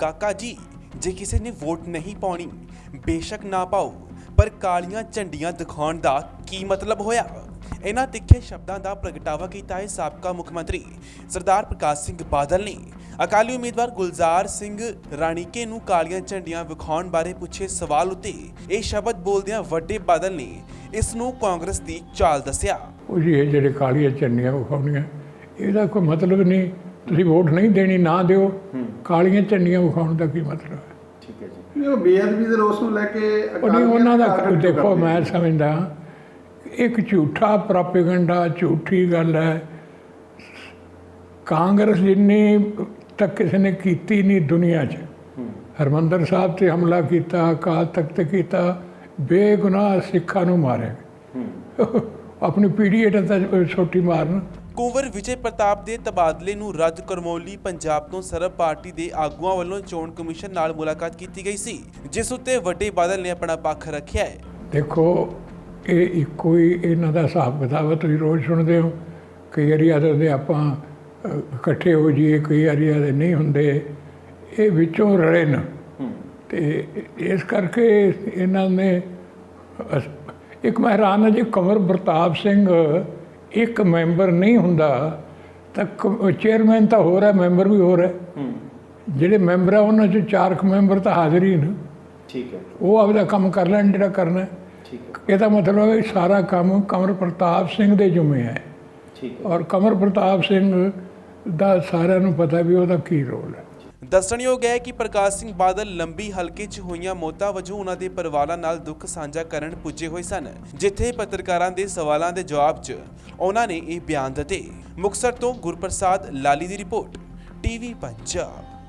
ਕਾਕਾ ਜੀ ਜੇ ਕਿਸੇ ਨੇ ਵੋਟ ਨਹੀਂ ਪਾਉਣੀ ਬੇਸ਼ੱਕ ਨਾ ਪਾਓ ਪਰ ਕਾਲੀਆਂ ਝੰਡੀਆਂ ਦਿਖਾਉਣ ਦਾ ਕੀ ਮਤਲਬ ਹੋਇਆ? ਇਹਨਾਂ ਤਿੱਖੇ ਸ਼ਬਦਾਂ ਦਾ ਪ੍ਰਗਟਾਵਾ ਕੀਤਾ ਹੈ ਸਾਬਕਾ ਮੁੱਖ ਮੰਤਰੀ ਸਰਦਾਰ ਪ੍ਰਕਾਸ਼ ਸਿੰਘ ਬਾਦਲ ਨੇ। ਅਕਾਲੀ ਉਮੀਦਵਾਰ ਗੁਲਜ਼ਾਰ ਸਿੰਘ ਰਾਣੀਕੇ ਨੂੰ ਕਾਲੀਆਂ ਝੰਡੀਆਂ ਵਿਖਾਉਣ ਬਾਰੇ ਪੁੱਛੇ ਸਵਾਲ ਉੱਤੇ ਇਹ ਸ਼ਬਦ ਬੋਲਦਿਆਂ ਵੱਡੇ ਬਾਦਲ ਨੇ ਇਸ ਨੂੰ ਕਾਂਗਰਸ ਦੀ ਚਾਲ ਦੱਸਿਆ। ਉਹ ਜੀ ਇਹ ਜਿਹੜੇ ਕਾਲੀਆਂ ਝੰਡੀਆਂ ਵਿਖਾਉਣੀਆਂ ਇਹਦਾ ਕੋਈ ਮਤਲਬ ਨਹੀਂ। ਤੁਸੀਂ ਵੋਟ ਨਹੀਂ ਦੇਣੀ ਨਾ ਦਿਓ। ਕਾਲੀਆਂ ਝੰਡੀਆਂ ਵਿਖਾਉਣ ਦਾ ਕੀ ਮਤਲਬ ਹੈ? ਠੀਕ ਹੈ ਜੀ। ਉਹ ਬੇਅਦਬੀ ਦੇ ਰੋਸ ਨੂੰ ਲੈ ਕੇ ਉਹ ਨਹੀਂ ਉਹਨਾਂ ਦਾ ਦੇਖੋ ਮੈਂ। ਸਮਝਦਾ ਇੱਕ ਝੂਠਾ ਪ੍ਰੋਪੇਗੈਂਡਾ ਝੂਠੀ ਗੱਲ ਹੈ। ਕਾਂਗਰਸ ਜਿੰਨੀ ਤੱਕ ਕਿਸੇ ਨੇ ਕੀਤੀ ਨਹੀਂ ਦੁਨੀਆ 'ਚ। ਹਰਮੰਦਰ ਸਾਹਿਬ ਤੇ ਹਮਲਾ ਕੀਤਾ ਅਕਾਲ ਤਖਤ ਤੇ ਕੀਤਾ ਬੇਗੁਨਾਹ ਸਿੱਖਾਂ ਨੂੰ ਮਾਰਿਆ। ਆਪਣੀ ਪੀੜ੍ਹੀ ਹੇਠਾਂ ਤਾਂ ਛੋਟੀ ਮਾਰਨ। ਕੁੰਵਰ ਵਿਜੇ ਪ੍ਰਤਾਪ ਦੇ ਤਬਾਦਲੇ ਨੂੰ ਰੱਦ ਕਰਮੋਂ ਲਈ ਪੰਜਾਬ ਤੋਂ ਸਰਬ ਪਾਰਟੀ ਦੇ ਆਗੂਆਂ ਵੱਲੋਂ ਚੋਣ ਕਮਿਸ਼ਨ ਨਾਲ ਮੁਲਾਕਾਤ ਕੀਤੀ ਗਈ ਸੀ ਜਿਸ ਉੱਤੇ ਵੱਡੇ ਬਾਦਲ ਨੇ ਆਪਣਾ ਪੱਖ ਰੱਖਿਆ ਹੈ। ਦੇਖੋ ਇਹ ਇੱਕੋ ਹੀ ਇਹਨਾਂ ਦਾ ਹਿਸਾਬ ਕਿਤਾਬ ਹੈ ਤੁਸੀਂ ਰੋਜ਼ ਸੁਣਦੇ ਹੋ ਕਈ ਵਾਰੀ ਆਦਤ ਆਪਾਂ ਅਹ, ਇਕੱਠੇ ਹੋ ਜਾਈਏ ਕਈ ਵਾਰੀ ਆਦੇ ਨਹੀਂ ਹੁੰਦੇ ਇਹ ਵਿੱਚੋਂ ਰਲੇ ਨਾ। ਤੇ ਇਸ ਕਰਕੇ ਇਹਨਾਂ ਨੇ ਇੱਕ ਮੈਂ ਹੈਰਾਨ ਹਾਂ ਜੀ ਕੰਵਰ ਪ੍ਰਤਾਪ ਸਿੰਘ ਇੱਕ ਮੈਂਬਰ ਨਹੀਂ ਹੁੰਦਾ ਤਾਂ ਚੇਅਰਮੈਨ ਤਾਂ ਹੋ ਰਿਹਾ ਮੈਂਬਰ ਵੀ ਹੋ। ਰਿਹਾ ਜਿਹੜੇ ਮੈਂਬਰ ਆ ਉਹਨਾਂ ਚੋਂ ਚਾਰ ਕੁ ਮੈਂਬਰ ਤਾਂ ਹਾਜ਼ਰ ਹੀ ਨੇ। ਠੀਕ ਹੈ। ਉਹ ਆਪਦਾ ਕੰਮ ਕਰ ਲੈਣ ਜਿਹੜਾ ਕਰਨਾ। ਹੈ। ਠੀਕ ਹੈ। ਇਹਦਾ ਮਤਲਬ ਹੈ ਸਾਰਾ ਕੰਮ ਕਮਰ ਪ੍ਰਤਾਪ ਸਿੰਘ ਦੇ ਜ਼ਿੰਮੇ ਹੈ। ਠੀਕ ਹੈ। ਔਰ ਕਮਰ ਪ੍ਰਤਾਪ ਸਿੰਘ ਦਾ ਸਾਰਿਆਂ ਨੂੰ ਪਤਾ ਵੀ ਉਹਦਾ ਕੀ ਰੋਲ ਹੈ। ਦੱਸਣਯੋਗ ਹੈ ਕਿ ਪ੍ਰਕਾਸ਼ ਸਿੰਘ ਬਾਦਲ ਲੰਬੀ ਹਲਕੇ 'ਚ ਹੋਈਆਂ ਮੌਤਾਂ ਵਜੋਂ ਉਹਨਾਂ ਦੇ ਪਰਿਵਾਰਾਂ ਨਾਲ ਦੁੱਖ ਸਾਂਝਾ ਕਰਨ ਪੁੱਜੇ ਹੋਏ ਸਨ, ਜਿੱਥੇ ਪੱਤਰਕਾਰਾਂ ਦੇ ਸਵਾਲਾਂ ਦੇ ਜਵਾਬ 'ਚ ਉਹਨਾਂ ਨੇ ਇਹ ਬਿਆਨ ਦਿੱਤੇ। ਮੁਕਤਸਰ ਤੋਂ ਗੁਰਪ੍ਰਸਾਦ ਲਾਲੀ ਦੀ ਰਿਪੋਰਟ, ਟੀਵੀ ਪੰਜਾਬ।